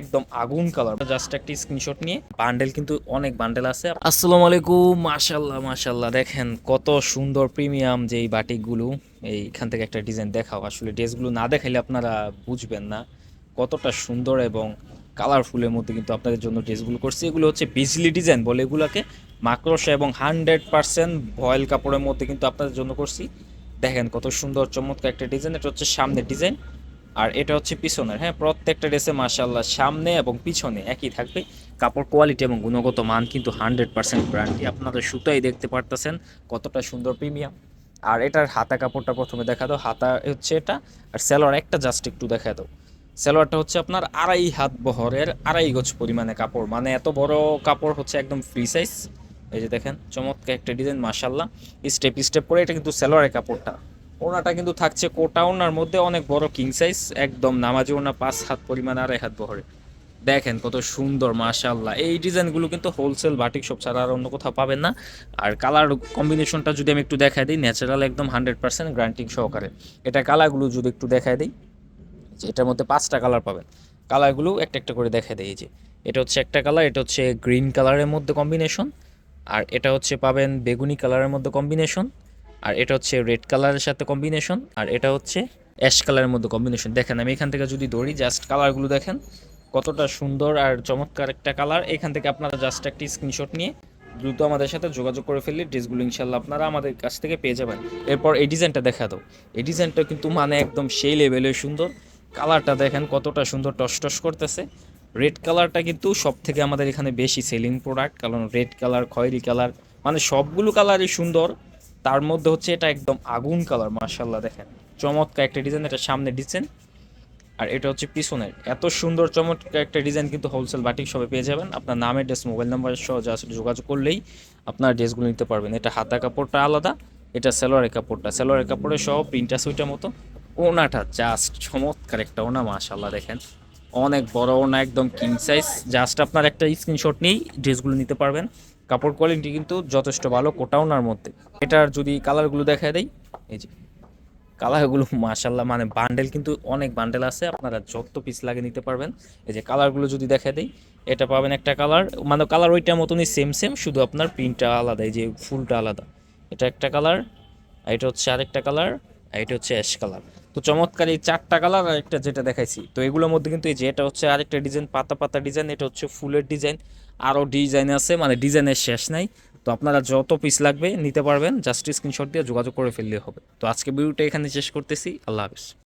একদম আগুন colour just একটা স্ক্রিনশট নিয়ে। বান্ডেল কিন্তু অনেক বান্ডেল আছে। আসসালামু আলাইকুম মাশাল্লাহ মাশাল্লাহ দেখেন কত সুন্দর প্রিমিয়াম যে এই বাটিকগুলো। এইখান থেকে একটা ডিজাইন দেখাও। আসলে ড্রেসগুলো না দেখাইলে আপনারা বুঝবেন না। কতটা সুন্দর এবং কালারফুলের মধ্যে কিন্তু আপনাদের জন্য ড্রেসগুলো করছি। এগুলো হচ্ছে বিজলি ডিজাইন বলে এগুলোকে। মাকড়সা এবং হান্ড্রেড পার্সেন্ট ভয়েল কাপড়ের মধ্যে কিন্তু আপনাদের জন্য করছি। দেখেন কত সুন্দর চমৎকার একটা ডিজাইন এটা হচ্ছে সামনের ডিজাইন আর এটা হচ্ছে পিছনের হ্যাঁ? প্রত্যেকটা ড্রেসে মাশাল্লাহ সামনে এবং পিছনে একই থাকবে। কাপড় কোয়ালিটি এবং গুণগত মান কিন্তু হান্ড্রেড পার্সেন্ট গ্যারান্টি আপনারা সুতাই দেখতে পারতেছেন কতটা সুন্দর প্রিমিয়াম আর এটার হাতা কাপড়টা প্রথমে দেখা দাও। হাতা হচ্ছে এটা আর সেলোয়ার একটা জাস্ট একটু দেখা দাও। সেলোয়ারটা হচ্ছে আপনার আড়াই হাত বহরের আড়াই গজ পরিমাণে কাপড়। মানে এত বড় কাপড় হচ্ছে একদম ফ্রি সাইজ এই যে দেখেন, চমৎকার একটা ডিজাইন মাশাল্লাহ স্টেপ স্টেপ করে এটা কিন্তু সেলোয়ারের কাপড়টা। ওনাটা কিন্তু থাকছে কোটা ওনার মধ্যে অনেক বড় কিং সাইজ একদম নামাজি ওনা পাঁচ হাত পরিমাণ আড়াই হাত বহরে। দেখেন কত সুন্দর মাশাল্লাহ এই ডিজাইনগুলো কিন্তু হোলসেল বাটিক শপ ছাড়া আর অন্য কোথাও পাবেন না। আর কালার কম্বিনেশনটা যদি আমি একটু দেখাই দিই ন্যাচারাল একদম হান্ড্রেড পার্সেন্ট গ্রান্টিং সহকারে। এটা কালারগুলো যদি একটু দেখাই দিই যে এটার মধ্যে পাঁচটা কালার পাবেন। কালারগুলো একটা একটা করে দেখা দেয় এই যে। এটা হচ্ছে একটা কালার এটা হচ্ছে গ্রিন কালারের মধ্যে কম্বিনেশন আর এটা হচ্ছে পাবেন বেগুনি কালারের মধ্যে কম্বিনেশন আর এটা হচ্ছে রেড কালারের সাথে কম্বিনেশন আর এটা হচ্ছে অ্যাশ কালারের মধ্যে কম্বিনেশন দেখেন, আমি এখান থেকে যদি দৌড়ি জাস্ট কালারগুলো দেখেন, কতটা সুন্দর আর চমৎকার একটা কালার এখান থেকে আপনারা জাস্ট একটি স্ক্রিনশট নিয়ে দ্রুত আমাদের সাথে যোগাযোগ করে ফেললে ড্রেসগুলো ইনশাল্লাহ আপনারা আমাদের কাছ থেকে পেয়ে যাবেন। এরপর এই ডিজাইনটা দেখা দাও। এই ডিজাইনটা কিন্তু মানে একদম সেই লেভেলের সুন্দর। কালারটা দেখেন, কতটা সুন্দর টস টস করতেছে। রেড কালারটা কিন্তু সব থেকে আমাদের এখানে বেশি সেলিং প্রোডাক্ট কারণ রেড কালার খয়েরি কালার মানে সবগুলো কালারই সুন্দর। তার মধ্যে হচ্ছে এটা একদম আগুন কালার মার্শাল্লাহ দেখেন। চমৎকার একটা ডিজাইন এটা সামনে ডিজাইন আর এটা হচ্ছে পিছনের। এত সুন্দর, চমৎকার একটা ডিজাইন কিন্তু হোলসেল বাটিক সবে পেয়ে যাবেন। আপনার নামের ড্রেস মোবাইল নাম্বার সহ জাস্ট যোগাযোগ করলেই আপনার ড্রেসগুলো নিতে পারবেন। এটা হাতা কাপড়টা আলাদা, এটা সেলোয়ারের কাপড়টা। সেলোয়ারের কাপড়ের সহ প্রিন্টার সুইটার মতো। ওনাটা জাস্ট চমৎকার একটা ওনা মাশাল্লাহ দেখেন। অনেক বড় ওনা একদম কিং সাইজ জাস্ট আপনার একটা স্ক্রিনশট নিয়েই ড্রেসগুলো নিতে পারবেন। কাপড় কোয়ালিটি কিন্তু যথেষ্ট ভালো কোটা ওনার মধ্যে। এটার যদি কালারগুলো দেখা দেয় এই যে কালারগুলো মাশাল্লাহ মানে বান্ডেল কিন্তু অনেক বান্ডেল আছে, আপনারা যত পিস লাগে নিতে পারবেন। এই যে কালারগুলো যদি দেখা দেই, এটা পাবেন একটা কালার মানে কালার ওইটার মতনই সেম সেম শুধু আপনার প্রিন্টটা আলাদা, এই যে ফুলটা আলাদা। এটা একটা কালার এটা হচ্ছে আরেকটা কালার এটা হচ্ছে অ্যাশ কালার তো চমৎকার এই চারটা কালার আর একটা যেটা দেখাইছি। তো এগুলোর মধ্যে কিন্তু এই যে এটা হচ্ছে আরেকটা ডিজাইন পাতা পাতা ডিজাইন এটা হচ্ছে ফুলের ডিজাইন আরও ডিজাইন আছে মানে ডিজাইনের শেষ নাই। তো আপনারা যত পিস লাগবে নিতে পারবেন জাস্ট স্ক্রিনশট দিয়ে যোগাযোগ করে ফেললে হবে। তো আজকে ভিডিওটা এখানে শেষ করতেছি, আল্লাহ হাফিজ।